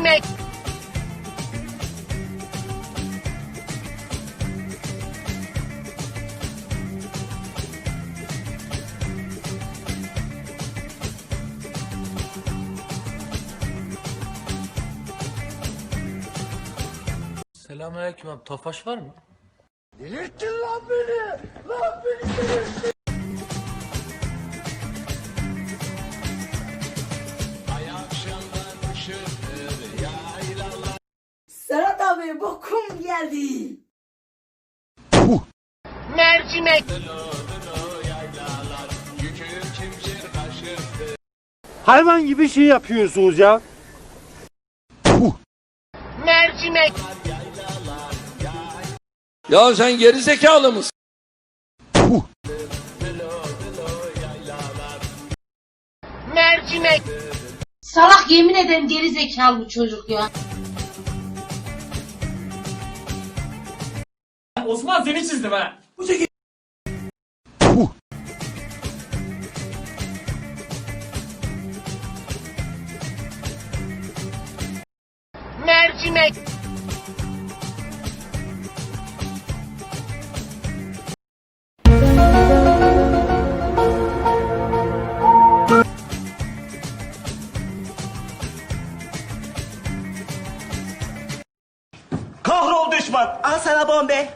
Mercimek. Selamünaleyküm abi. Tofaş var mı? Serhat abi bokum geldi. Mercimek. Hayvan gibi şey yapıyorsunuz ya. Mercimek. Ya sen geri zekalı mısın? Mercimek. Salak yemin ederim geri zekalı bu çocuk ya. Osman seni çizdim ha. Mercimek. Düşman. Al sana bombe.